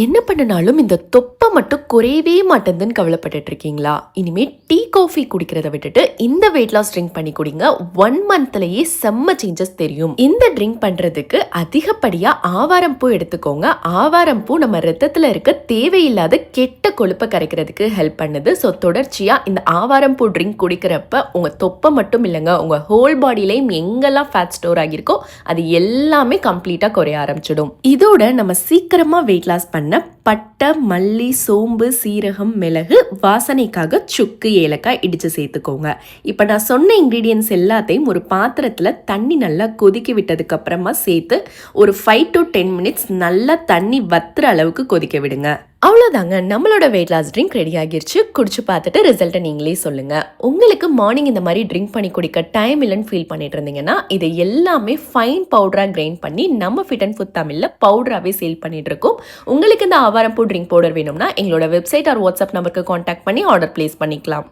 என்ன பண்ணினாலும் இந்த தொப்பை மட்டும் குறையவே மாட்டேங்குதுன்னு கவலைப்பட்டுட்டு இருக்கீங்களா? இனிமே டீ காஃபி குடிக்கிறத விட்டுட்டு இந்த வெயிட் லாஸ் ட்ரிங்க் பண்ணி குடிங்க. ஒன் மந்த்லயே செம்ம சேஞ்சஸ் தெரியும். இந்த ட்ரிங்க் பண்றதுக்கு அதிகப்படியா ஆவாரம் பூ எடுத்துக்கோங்க. ஆவாரம் பூ நம்ம ரத்தத்துல இருக்க தேவையில்லாத கெட்ட கொழுப்பை கரைக்கிறதுக்கு ஹெல்ப் பண்ணுது. ஸோ தொடர்ச்சியா இந்த ஆவாரம் பூ ட்ரிங்க் குடிக்கிறப்ப உங்க தொப்பை மட்டும் இல்லைங்க உங்க ஹோல் பாடியிலையும் எங்கெல்லாம் ஃபேட் ஸ்டோர் ஆகியிருக்கோ அது எல்லாமே கம்ப்ளீட்டா குறைய ஆரம்பிச்சிடும். இதோட நம்ம சீக்கிரமா வெயிட் லாஸ் பண்ண Nấp பட்டை மல்லி சோம்பு சீரகம் மிளகு வாசனைக்காக சுக்கு ஏலக்காய் இடித்து சேர்த்துக்கோங்க. இப்போ நான் சொன்ன இன்க்ரீடியன்ஸ் எல்லாத்தையும் ஒரு பாத்திரத்தில் தண்ணி நல்லா கொதிக்க விட்டதுக்கு அப்புறமா சேர்த்து ஒரு ஃபைவ் டு டென் மினிட்ஸ் நல்லா தண்ணி வத்துற அளவுக்கு கொதிக்க விடுங்க. அவ்வளோதாங்க நம்மளோட வெயிட் லாஸ் ட்ரிங்க் ரெடி ஆகிருச்சு. குடிச்சு பார்த்துட்டு ரிசல்ட்டை நீங்களே சொல்லுங்க. உங்களுக்கு மார்னிங் இந்த மாதிரி ட்ரிங்க் பண்ணி குடிக்க டைம் இல்லைன்னு ஃபீல் பண்ணிட்டு இருந்தீங்கன்னா இதை எல்லாமே ஃபைன் பவுடராக கிரைண்ட் பண்ணி நம்ம ஃபிட் அண்ட் ஃபுட் தமிழில் பவுடராகவே சேல் பண்ணிட்டு இருக்கோம். உங்களுக்கு இந்த ஆவாரம்பூ ட்ரிங்க் பவுடர் வேணும்னா எங்களோட வெப்சைட் ஆர் வாட்ஸ்அப் நம்பருக்கு காண்டாக்ட் பண்ணி ஆர்டர் பிளேஸ் பண்ணிக்கலாம்.